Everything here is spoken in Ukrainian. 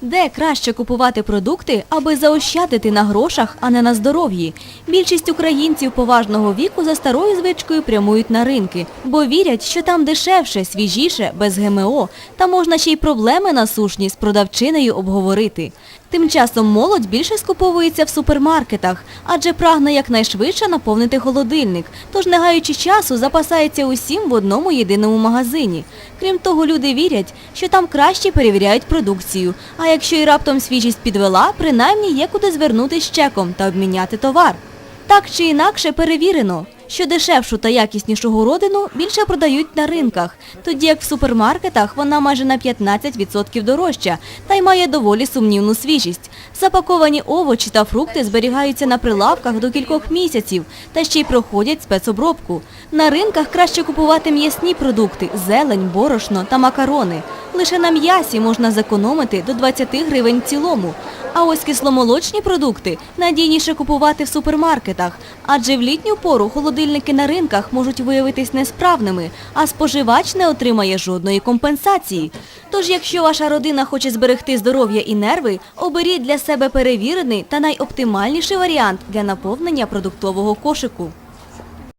Де краще купувати продукти, аби заощадити на грошах, а не на здоров'ї? Більшість українців поважного віку за старою звичкою прямують на ринки, бо вірять, що там дешевше, свіжіше, без ГМО, та можна ще й проблеми насушні з продавчинею обговорити. Тим часом молодь більше скуповується в супермаркетах, адже прагне якнайшвидше наповнити холодильник, тож не гаючи часу запасається усім в одному єдиному магазині. Крім того, люди вірять, що там краще перевіряють продукцію, а якщо і раптом свіжість підвела, принаймні є куди звернутися з чеком та обміняти товар. Так чи інакше перевірено, що дешевшу та якіснішу городину більше продають на ринках, тоді як в супермаркетах вона майже на 15% дорожча та й має доволі сумнівну свіжість. Запаковані овочі та фрукти зберігаються на прилавках до кількох місяців та ще й проходять спецобробку. На ринках краще купувати м'ясні продукти – зелень, борошно та макарони. Лише на м'ясі можна зекономити до 20 гривень в цілому. А ось кисломолочні продукти надійніше купувати в супермаркетах, адже в літню пору холодильники на ринках можуть виявитись несправними, а споживач не отримає жодної компенсації. Тож, якщо ваша родина хоче зберегти здоров'я і нерви, оберіть для себе перевірений та найоптимальніший варіант для наповнення продуктового кошику.